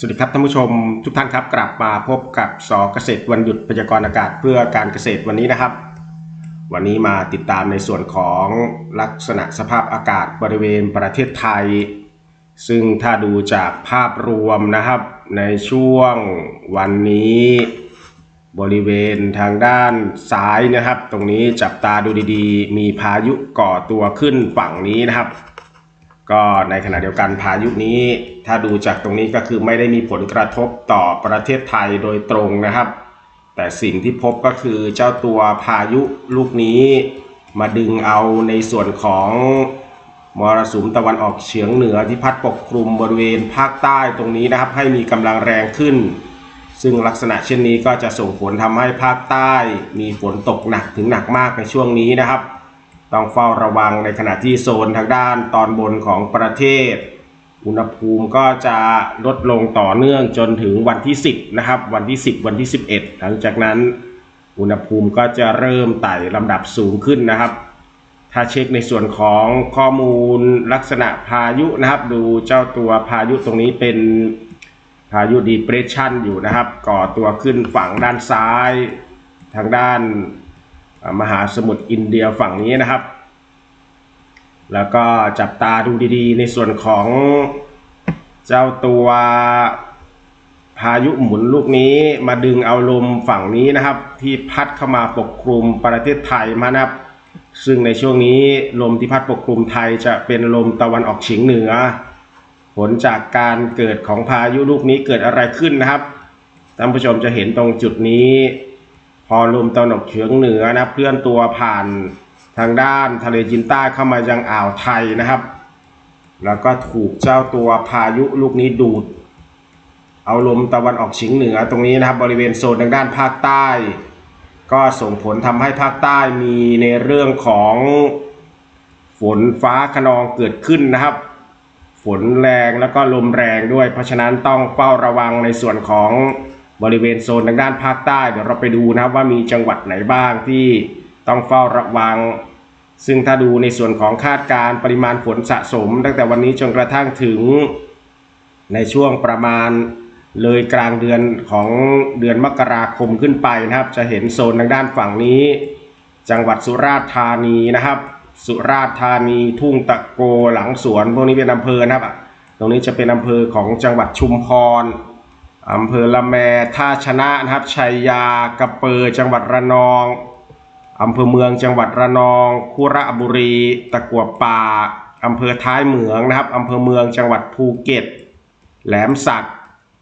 สวัสดีครับท่านผู้ชมทุกท่านครับกลับมาพบกับสอเกษตรวันหยุดพยากรณ์อากาศเพื่อการเกษตรวันนี้นะครับ วันนี้มาติดตามในส่วนของลักษณะสภาพอากาศบริเวณประเทศไทย ซึ่งถ้าดูจากภาพรวมนะครับในช่วงวันนี้ บริเวณทางด้านซ้ายนะครับ ตรงนี้จับตาดูดีๆ มีพายุก่อตัวขึ้นฝั่งนี้นะครับ ก็ในขณะเดียวกันพายุนี้ ถ้าดูจากตรงนี้ก็คือไม่ได้มีผลกระทบต่อประเทศไทยโดยตรงนะครับ แต่สิ่งที่พบก็คือเจ้าตัวพายุลูกนี้ มาดึงเอาในส่วนของมรสุมตะวันออกเฉียงเหนือที่พัดปกคลุมบริเวณภาคใต้ตรงนี้นะครับ ให้มีกำลังแรงขึ้น ซึ่งลักษณะเช่นนี้ก็จะส่งผลทำให้ภาคใต้มีฝนตกหนักถึงหนักมากในช่วงนี้นะครับ ต้องเฝ้าระวังในขณะที่โซนทางด้านตอนบนของประเทศ อุณหภูมิก็จะลดลงต่อเนื่องจนถึงวันที่ 10 นะครับ วันที่ 10 วันที่ 11 หลังจากนั้น อุณหภูมิก็จะเริ่มไต่ลำดับสูงขึ้นนะครับ ถ้าเช็คในส่วนของข้อมูลลักษณะพายุนะครับ ดูเจ้าตัวพายุตรงนี้เป็นพายุดีเพรสชันอยู่นะครับ ก่อตัวขึ้นฝั่งด้านซ้าย ทางด้าน มหาสมุทรอินเดียฝั่งนี้นะครับ แล้วก็จับตาดูดีๆ ในส่วนของเจ้าตัวพายุหมุนลูกนี้มาดึงเอาลมฝั่งนี้นะครับ ที่พัดเข้ามาปกคลุมประเทศไทยมานะครับ ซึ่งในช่วงนี้ลมที่พัดปกคลุมไทยจะเป็นลมตะวันออกเฉียงเหนือ ผลจากการเกิดของพายุลูกนี้เกิดอะไรขึ้นนะครับท่านผู้ชมจะเห็นตรงจุดนี้ พอลมตะวันออกเฉียงเหนือนะเคลื่อนตัวผ่านทางด้านทะเลจีนใต้เข้ามายังอ่าวไทยนะครับ แล้วก็ถูกเจ้าตัวพายุลูกนี้ดูด เอาลมตะวันออกเฉียงเหนือตรงนี้นะครับ บริเวณโซนทางด้านภาคใต้ ก็ส่งผลทำให้ภาคใต้มีในเรื่องของฝนฟ้าขนองเกิดขึ้นนะครับ ฝนแรงแล้วก็ลมแรงด้วย เพราะฉะนั้นต้องเฝ้าระวังในส่วนของ บริเวณโซนทางด้านภาคใต้เดี๋ยวเราไปดูนะครับว่ามีจังหวัดไหนบ้างที่ต้องเฝ้าระวัง ซึ่งถ้าดูในส่วนของคาดการณ์ปริมาณฝนสะสม ตั้งแต่วันนี้จนกระทั่งถึง ในช่วงประมาณเลยกลางเดือนของเดือนมกราคมขึ้นไปนะครับ จะเห็นโซนทางด้านฝั่งนี้ จังหวัดสุราษฎร์ธานีนะครับ สุราษฎร์ธานีทุ่งตะโกหลังสวนพวกนี้เป็นอำเภอนะครับ ตรงนี้จะเป็นอำเภอของจังหวัดชุมพร อำเภอละแมท่าชนะนะครับชัยยากระเปอจังหวัดระนองอำเภอเมืองจังหวัดระนองคุระบุรี ตะกัวป่าอำเภอท้ายเหมืองนะครับอำเภอเมืองจังหวัดภูเก็ต แหลมสัก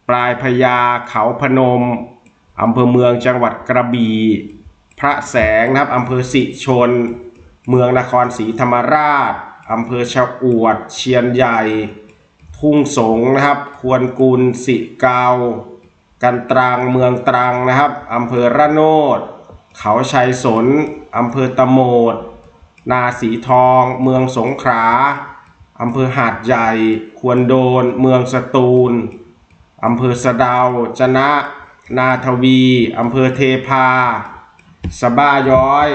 ปลายพญาเขาพนมอำเภอเมืองจังหวัดกระบี่พระแสงนะครับอำเภอสิชน เมืองนครศรีธรรมราชอำเภอชะอวด เชียนใหญ่ ทุ่งสงนะครับ ควนกุลสิกาว กันตรังเมืองตรังนะครับอำเภอระโนด เขาชัยสนอำเภอตะโมด นาสีทอง เมืองสงขลาอำเภอหาดใหญ่ ควรโดน เมืองสตูลอำเภอสะดาวจนะ นาทวีอำเภอเทพาสบ้าย้อย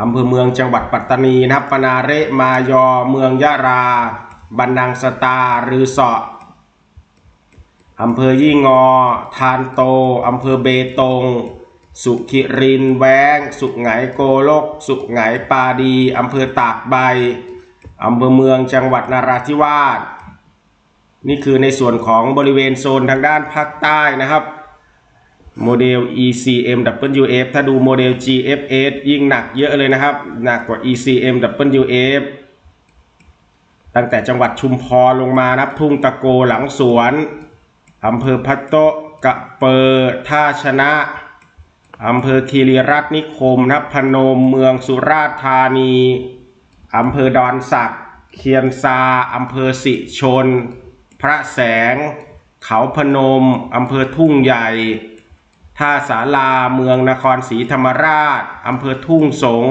อำเภอเมืองจังหวัดปัตตานีนะครับปนาเระมายอเมืองยะราบันนังสตารือเสาะอำเภอยี่งอ ทานโตอำเภอเบตง สุขิรินแวง สุไหงโกโลก สุไหงปาดีอำเภอตากใบอำเภอเมืองจังหวัดนราธิวาสนี่คือในส่วนของบริเวณโซนทางด้านภาคใต้นะครับ โมเดล ECM WF ถ้าดูโมเดล GFS ยิ่งหนักเยอะเลยนะครับ หนักกว่า ECM WF ตั้งแต่จังหวัดชุมพรลงมานับทุ่งตะโกหลังสวนอำเภอพัตโตกะเปอร์ท่าชนะอำเภอคีรีรัตน์นิคมนับพนมเมืองสุราษฎร์ธานีอำเภอดอนสักเคียนซาอำเภอสิชน พระแสง เขาพนมอำเภอทุ่งใหญ่ ท่าสาราเมืองนครศรีธรรมราชอำเภอทุ่งสง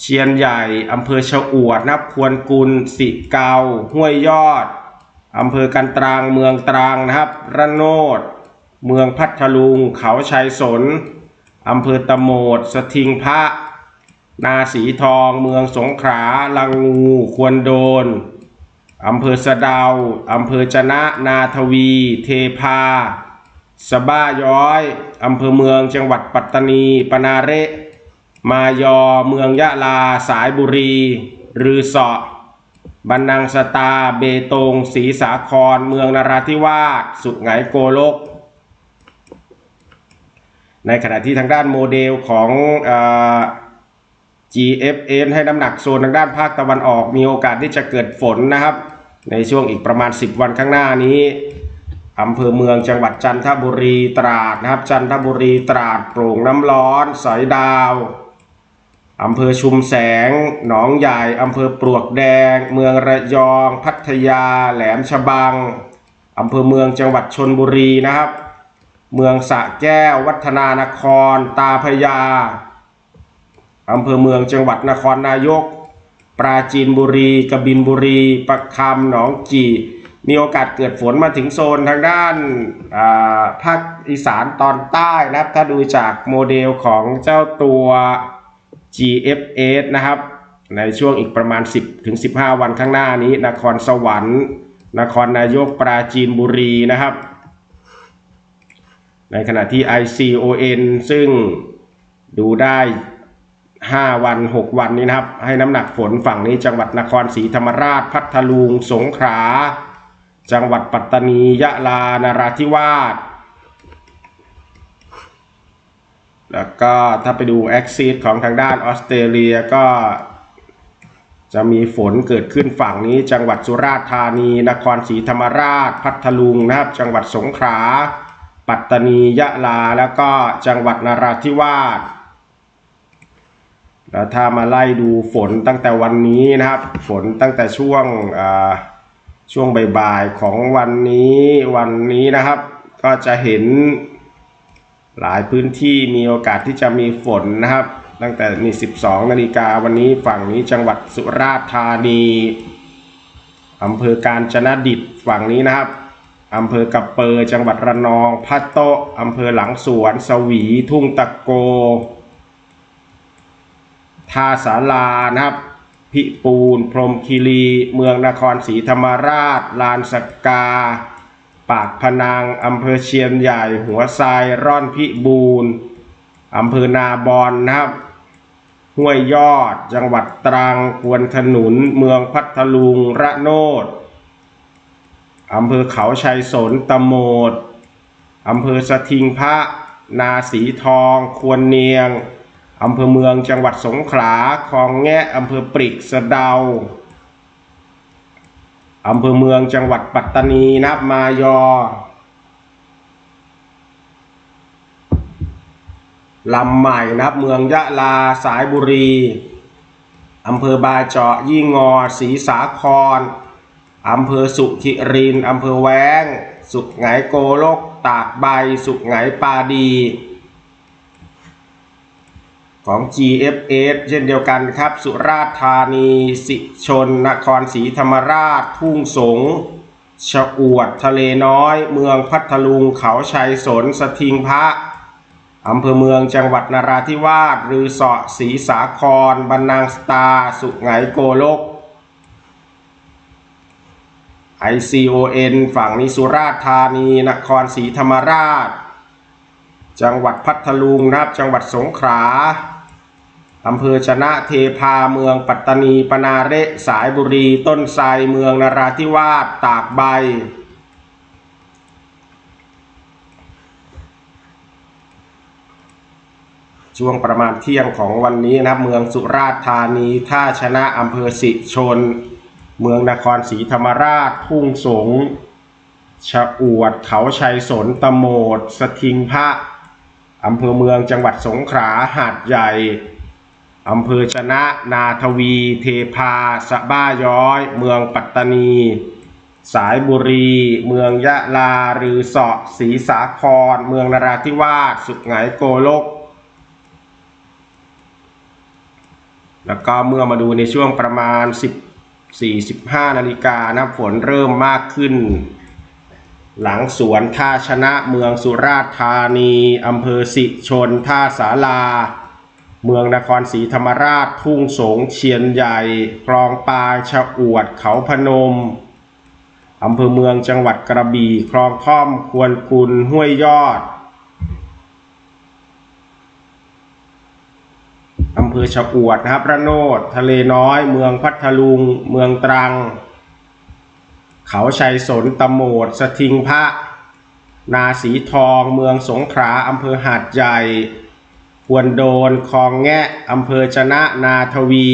เชียนใหญ่อำเภอชะอวดนับควรกุลสิเกาห้วยยอดอำเภอกันตรังเมืองตรังนะครับ ระโนด เมืองพัทลุง เขาชัยสนอำเภอตะโมดสทิงพระ นาสีทอง เมืองสงขลาลังงูควรโดนอำเภอสะเดาอำเภอจนะนาทวี เทพา สบ้าย้อยอำเภอเมืองจังหวัดปัตตานี ปนาเรมายอเมืองยะลา สายบุรี รือเสาะบันนังสตา เบตงศรีสาคร เมืองนราธิวาส สุไหงโกลก ในขณะที่ทางด้านโมเดลของเออ GFN ให้น้ำหนักโซนทางด้านภาคตะวันออก มีโอกาสที่จะเกิดฝนนะครับ ในช่วงอีกประมาณ 10 วันข้างหน้านี้ อำเภอเมืองจังหวัดจันทบุรีตราดนะครับ จันทบุรีตราดโปร่งน้ำร้อนสอยดาวอำเภอชุมแสง หนองใหญ่อำเภอปลวกแดง เมืองระยอง พัทยา แหลมฉบังอำเภอเมืองจังหวัดชนบุรีนะครับ เมืองสะแก้ว วัฒนานคร ตาพยาอำเภอเมืองจังหวัดนครนายก ปราจีนบุรีกบินบุรีประคำหนองจี มีโอกาสเกิดฝนมาถึงโซนทางด้านาภาคอีสานตอนใต้นะครับ ถ้าดูจากโมเดลของเจ้าตัว GFS นะครับ ในช่วงอีกประมาณ 10ถึง15 วันข้างหน้านี้ นครสวรรค์ นครนายกปราจีนบุรีนะครับ ในขณะที่ ICON ซึ่งดูได้ 5 วัน 6 วันนี้นะครับ ให้น้ำหนักฝนฝั่งนี้จังหวัดนครศรีธรรมราช พัทลุง สงขลา จังหวัดปัตตานียะลานราธิวาสแล้วก็ถ้าไปดูแอคซิสของทางด้านออสเตรเลียก็จะมีฝนเกิดขึ้นฝั่งนี้ จังหวัดสุราษฎร์ธานี นครศรีธรรมราช พัทลุงนะครับ จังหวัดสงขลาปัตตานียะลาแล้วก็จังหวัดนราธิวาสแล้วถ้ามาไล่ดูฝนตั้งแต่วันนี้นะครับ ฝนตั้งแต่ช่วงอ่า ช่วงบ่ายๆของวันนี้วันนี้นะครับ ก็จะเห็นหลายพื้นที่มีโอกาสที่จะมีฝนนะครับ ตั้งแต่นี่ 12 นาฬิกาวันนี้ฝั่งนี้จังหวัดสุราษฎร์ธานีอำเภอการจนดิตฝั่งนี้นะครับอำเภอกระเปอร์จังหวัดระนองพัตโตอำเภอหลังสวน สวี ทุ่งตะโกท่าสารานะครับ พิปูน พรหมคีรี เมืองนครศรีธรรมราช ลานสกกาปากพนังอำเภอเชียนใหญ่ หัวไซร่อนพิบูนอำเภอนาบอนนะครับ ห้วยยอด จังหวัดตรังควนขนุน เมืองพัทลุง ระโนดอำเภอเขาชัยสนตะโมดอำเภอสทิงพระ นาสีทอง ควรเนียง อำเภอเมืองจังหวัดสงขลาคลองแงะอำเภอปริกสะเดาอำเภอเมืองจังหวัดปัตตานีนับมายอลำใหม่นับเมืองยะลาสายบุรีอำเภอบาเจาะยี่งอศรีสาครอำเภอสุขิรินอำเภอแวง สุขไหงโกโลกตากใบ สุขไหงปาดี ของ GFS เช่นเดียวกันครับ สุราษฎร์ธานี สิชน นครศรีธรรมราช ทุ่งสงชะอวด ทะเลน้อย เมืองพัทลุง เขาชัยสน สทิงพระอำเภอเมืองจังหวัดนราธิวาสรือเสาะศรีสาครบันนางสตา สุไหงโกลก ICON ฝั่งนี้สุราษฎร์ธานี นครศรีธรรมราช จังหวัดพัทลุงนะครับ จังหวัดสงขลา อำเภอชนะเทพาเมืองปัตตานีปนาเระสายบุรีต้นไทรเมืองนราธิวาสตากใบ ช่วงประมาณเที่ยงของวันนี้นะครับ เมืองสุราษฎร์ธานีท่าชนะอำเภอสิชน เมืองนครศรีธรรมราชทุ่งสงชะอวดเขาชัยสนตะโมดสทิงพระอำเภอเมืองจังหวัดสงขลาหาดใหญ่ อำเภอชนะนาทวี เทพา สะบ้าย้อย เมืองปัตตานี สายบุรี เมืองยะลาหรือเสาะศรีสาคร เมืองนราธิวาสสุขไหงโกลก แล้วก็เมื่อมาดูในช่วงประมาณ10 45นาฬิกานะฝนเริ่มมากขึ้น หลังสวนท่าชนะเมืองสุราษฎร์ธานีอำเภอสิชนท่าสารา เมืองนครศรีธรรมราช ทุ่งสงเชียนใหญ่ คลองปลายชะอวด เขาพนมอำเภอเมืองจังหวัดกระบี่ คลองท่อม ควนกุล ห้วยยอดอำเภอชะอวดนะครับระโนด ทะเลน้อย เมืองพัทลุง เมืองตรัง เขาชัยสนตะโมด สทิงพระ นาสีทอง เมืองสงขลาอำเภอหาดใหญ่ ควนโดนคลองแงะอำเภอชนะนาทวี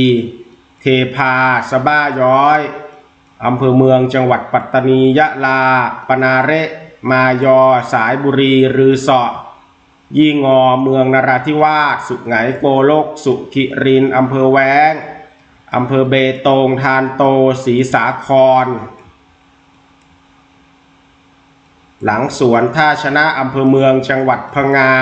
เทพาสบ้าย้อยอำเภอเมืองจังหวัดปัตตานียะลา ปนาเรมายอ สายบุรี รือเสาะ ยี่งอเมืองนราธิวาส สุไหงโกลก สุขิรินอำเภอแว้งอำเภอเบตง ทานโตศรีสาคร หลังสวนท่าชนะอำเภอเมืองจังหวัดพังงา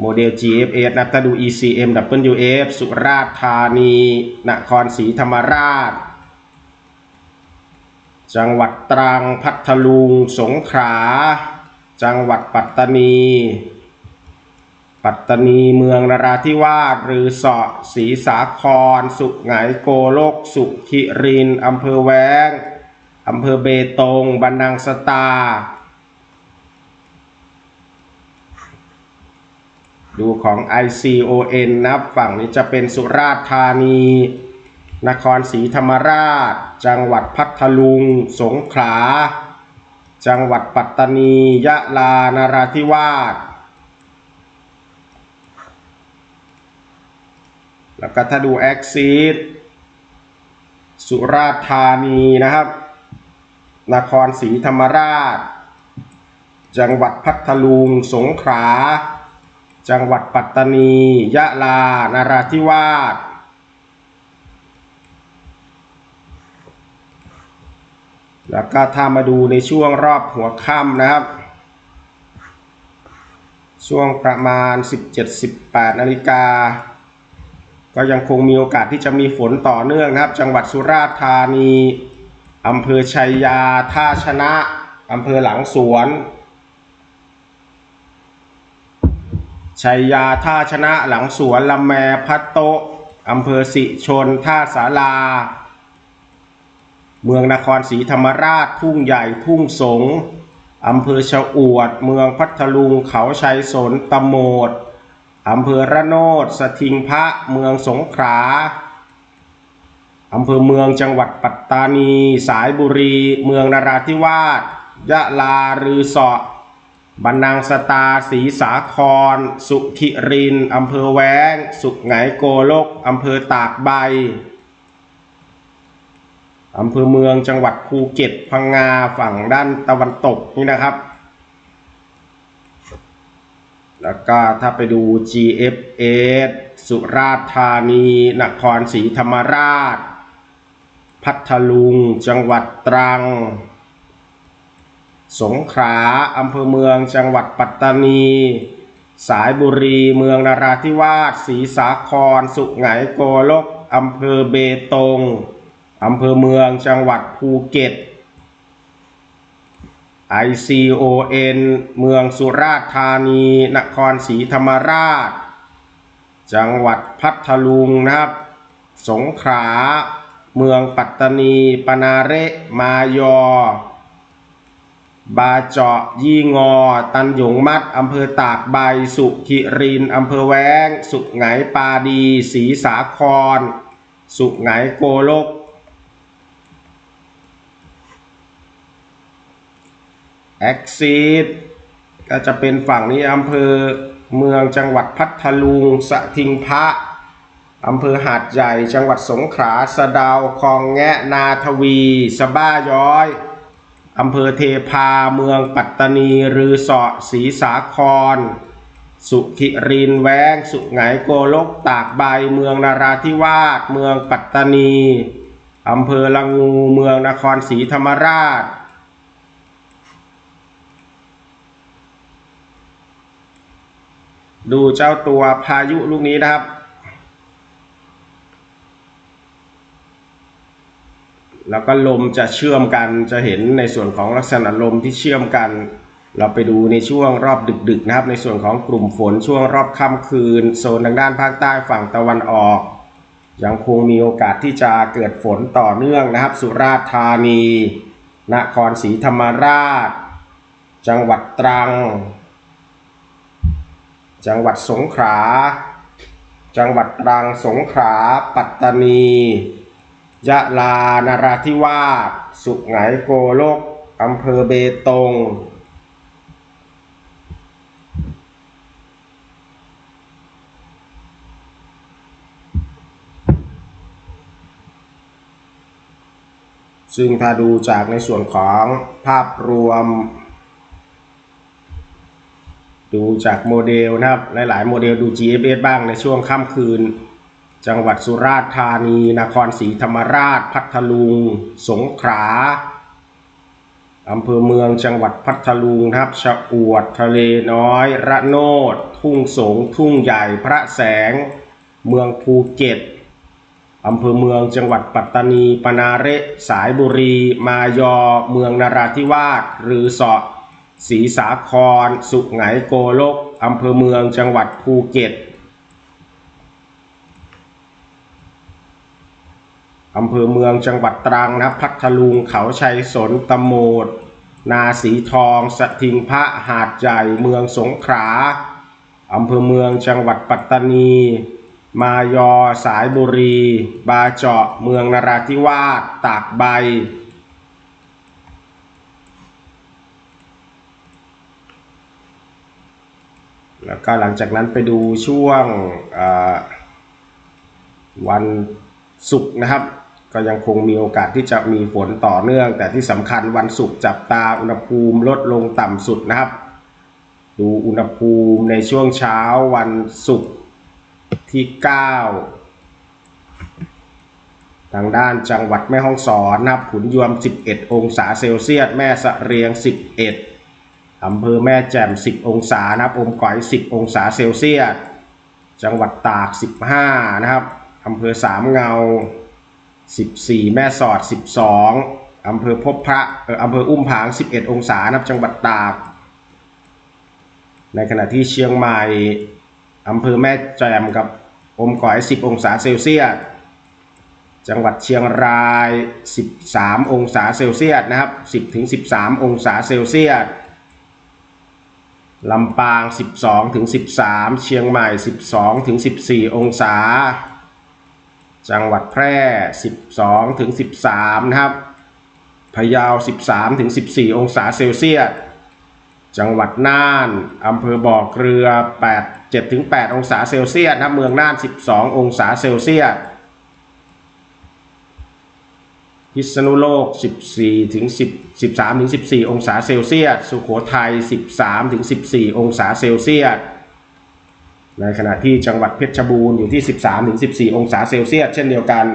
โมเดล GFS นะถ้าดู ECM WF สุราษฎร์ธานี นครศรีธรรมราช จังหวัดตรัง พัทลุง สงขลา จังหวัดปัตตานี ปัตตานีเมืองนราธิวาสหรือเสาะศรีสาคร สุไหงโกโลก สุขิริน อำเภอแวง อำเภอเบตง บันนังสตา ดูของ ICON นะครับ ฝั่งนี้จะเป็นสุราษฎร์ธานี นครศรีธรรมราช จังหวัดพัทลุง สงขลา จังหวัดปัตตานี ยะลานราธิวาส แล้วก็ถ้าดู e x i t สุราษฎร์ธานีนะครับ นครศรีธรรมราช จังหวัดพัทลุง สงขลา จังหวัดปัตตานี ยะลานราธิวาส แล้วก็ถ้ามาดูในช่วงรอบหัวค่ำนะครับ ช่วงประมาณ 17-18 นาฬิกา ก็ยังคงมีโอกาสที่จะมีฝนต่อเนื่องนะครับ จังหวัดสุราษฎร์ธานีอำเภอชัยยา ท่าชนะอำเภอหลังสวน ชัยยาท่าชนะหลังสวนลำแมพัตโตอำเภอสิชน ท่าสาราเมืองนครศรีธรรมราช ทุ่งใหญ่ทุ่งสงอำเภอชะอวด เมืองพัทลุงเขาชัยสนตะโมดอำเภอระโนดสทิงพระเมืองสงขลาอำเภอเมืองจังหวัดปัตตานี สายบุรี เมืองนาราธิวาสยะลารือเสาะ บันนังสตาศรีสาคร สุขิรินอำเภอแว้ง สุขไหงโกโลกอำเภอตากใบอำเภอเมืองจังหวัดภูเก็ตพังงาฝั่งด้านตะวันตกนี่นะครับ แล้วก็ถ้าไปดู GFS สุราษฎร์ธานีนครศรีธรรมราช พัทลุง จังหวัดตรัง สงขลาอำเภอเมืองจังหวัดปัตตานี สายบุรีเมืองนราธิวาสศรีสาคร สุไหงโกลกอำเภอเบตงอำเภอเมืองจังหวัดภูเก็ต ICON เมืองสุราษฎร์ธานี นครศรีธรรมราช จังหวัดพัทลุงนะครับ สงขลา เมืองปัตตานี ปนาเระมายอ บาเจาะยี่งอ ตันหยงมัดอำเภอตากใบสุขิรินอำเภอแวง สุไหงปาดีศรีสาคร สุไหงโกลก แอคซีดก็จะเป็นฝั่งนี้อำเภอเมืองจังหวัดพัทลุงสะทิงพระอำเภอหาดใหญ่ จังหวัดสงขลาสะดาวคลองแงะนาทวี สบ้าย้อย อำเภอเทพาเมืองปัตตานีรือเสาะศรีสาคร สุขิรินแวง สุไหงโกลกตากใบเมืองนาราธิวาสเมืองปัตตานีอำเภอละงูเมืองนครศรีธรรมราช ดูเจ้าตัวพายุลูกนี้นะครับ แล้วก็ลมจะเชื่อมกันจะเห็นในส่วนของลักษณะลมที่เชื่อมกัน เราไปดูในช่วงรอบดึกๆนะครับ ในส่วนของกลุ่มฝนช่วงรอบค่ำคืน โซนทางด้านภาคใต้ฝั่งตะวันออก ยังคงมีโอกาสที่จะเกิดฝนต่อเนื่องนะครับ สุราษฎร์ธานี นครศรีธรรมราช จังหวัดตรัง จังหวัดสงขลาจังหวัดตรังสงขลาปัตตานี ยะลานราธิวาสสุไหงโกโลกอำเภอเบตง ซึ่งถ้าดูจากในส่วนของภาพรวม ดูจากโมเดลนะครับ หลาย ๆ โมเดลดู GFS บ้างในช่วงค่ำคืน จังหวัดสุราษฎร์ธานี นครศรีธรรมราช พัทลุง สงขลาอำเภอเมืองจังหวัดพัทลุงนะครับชะอวดทะเลน้อย ระโนด ทุ่งสง ทุ่งใหญ่พระแสง เมืองภูเก็ตอำเภอเมืองจังหวัดปัตตานีปนาเระสายบุรี มายอ เมืองนราธิวาสหรือสาะศรีสาคร สุไหงโกลกอำเภอเมืองจังหวัดภูเก็ต อำเภอเมืองจังหวัดตรังนะครับ พัทลุงเขาชัยสนตะโมด นาสีทองสถิงพระหาดใหญ่เมืองสงขลาอำเภอเมืองจังหวัดปัตตานี มายอสายบุรี บาเจาะเมืองนราธิวาสตากใบ แล้วก็หลังจากนั้นไปดูช่วงวันศุกร์นะครับ ก็ยังคงมีโอกาสที่จะมีฝนต่อเนื่อง แต่ที่สำคัญวันศุกร์จับตาอุณหภูมิลดลงต่ำสุดนะครับ ดูอุณหภูมิในช่วงเช้าวันศุกร์ที่ 9 ทางด้านจังหวัดแม่ฮ่องสอนนะครับขุนยวม 11 องศาเซลเซียส แม่สะเรียง 11อำเภอแม่แจ่ม 10 องศานะครับอมก๋อย 10 องศาเซลเซียส จังหวัดตาก 15 นะครับอำเภอสามเงา 14 แม่สอด 12อำเภอพบพระเอ่ออำเภออุ้มผาง 11 องศานะครับจังหวัดตาก ในขณะที่เชียงใหม่อำเภอแม่แจ่มกับอมก๋อย 10 องศาเซลเซียสจังหวัดเชียงราย 13 องศาเซลเซียสนะครับ 10ถึง13 องศาเซลเซียสลำปาง 12ถึง13 เชียงใหม่ 12ถึง14 องศา จังหวัดแพร่ 12 ถึง 13 นะครับ พะเยา 13 ถึง 14 องศาเซลเซียส จังหวัดน่าน อำเภอบ่อเกลือ 8 7 ถึง 8 องศาเซลเซียสนะเมืองน่าน 12 องศาเซลเซียส พิษณุโลก 14 ถึง 10 13 ถึง 14 องศาเซลเซียส สุโขทัย 13 ถึง 14 องศาเซลเซียส ในขณะที่จังหวัดเพชรบูรณ์อยู่ที่ 13-14 องศาเซลเซียสเช่นเดียวกัน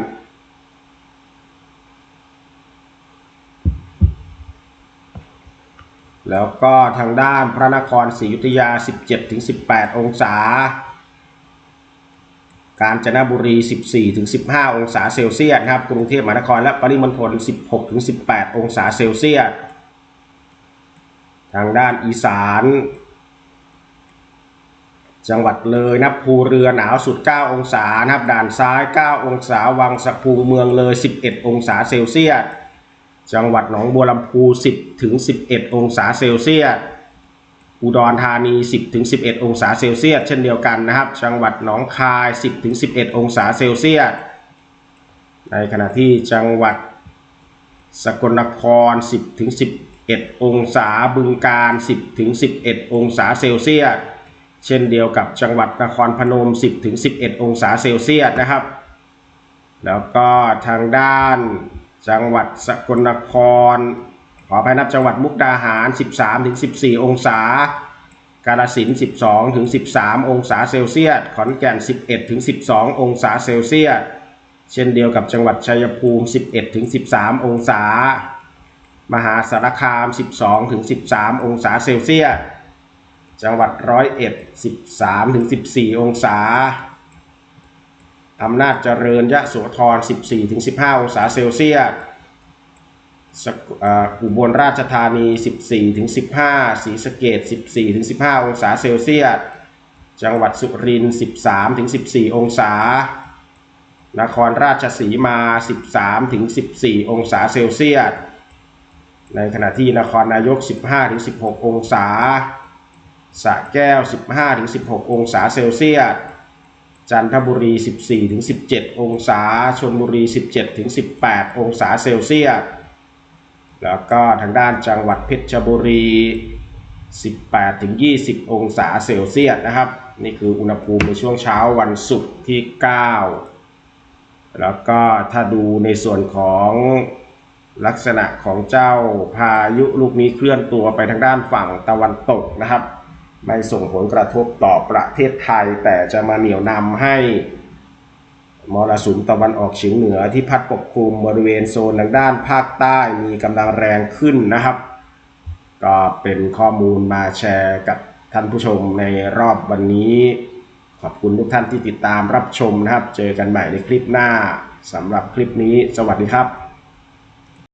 แล้วก็ทางด้านพระนครศรีอยุธยา 17-18 องศา กาญจนบุรี 14-15 องศาเซลเซียสครับ กรุงเทพมหานครและปริมณฑล 16-18 องศาเซลเซียส ทางด้านอีสาน จังหวัดเลยนับภูเรือหนาวสุด 9 องศานะครับด่านซ้าย 9 องศาวังสะพุงเมืองเลย 11 องศาเซลเซียสจังหวัดหนองบัวลำพู 10ถึง11 องศาเซลเซียสอุดรธานี 10ถึง11 องศาเซลเซียสเช่นเดียวกันนะครับ จังหวัดหนองคาย 10ถึง11 องศาเซลเซียสในขณะที่จังหวัดสกลนคร 10ถึง11 องศาบึงกาฬ10ถึง11 องศาเซลเซียส เช่นเดียวกับจังหวัดนครพนม 10-11 องศาเซลเซียสนะครับ แล้วก็ทางด้านจังหวัดสกลนคร ขออภัยนับจังหวัดมุกดาหาร 13-14 องศา กาฬสินธุ์12-13 องศาเซลเซียส ขอนแก่น 11-12 องศาเซลเซียส เช่นเดียวกับจังหวัดชัยภูมิ 11-13 องศา มหาสารคาม 12-13 องศาเซลเซียส จังหวัดร้อยเอ็ด13ถึง14องศาอำนาจเจริญยะโสธร14ถึง15องศาเซลเซียสอุบลราชธานี 14ถึง15ศรีสะเกษ14ถึง15 องศาเซลเซียส จังหวัดสุรินทร์13ถึง14 องศา นครราชสีมา 13ถึง14 องศาเซลเซียส ในขณะที่นครนายก 15ถึง16 องศา สระแก้ว 15-16 องศาเซลเซียส จันทบุรี 14-17 องศา ชลบุรี 17-18 องศาเซลเซียส แล้วก็ทางด้านจังหวัดเพชรบุรี 18-20 องศาเซลเซียสนะครับ นี่คืออุณหภูมิในช่วงเช้าวันศุกร์ที่ 9 แล้วก็ถ้าดูในส่วนของลักษณะของเจ้าพายุลูกนี้เคลื่อนตัวไปทางด้านฝั่งตะวันตกนะครับ ไม่ส่งผลกระทบต่อประเทศไทย แต่จะมาเหนี่ยวนำให้มรสุมตะวันออกเฉียงเหนือที่พัดปกคลุมบริเวณโซนทางด้านภาคใต้มีกำลังแรงขึ้นนะครับ ก็เป็นข้อมูลมาแชร์กับท่านผู้ชมในรอบวันนี้ ขอบคุณทุกท่านที่ติดตามรับชมนะครับ เจอกันใหม่ในคลิปหน้าสำหรับคลิปนี้ สวัสดีครับ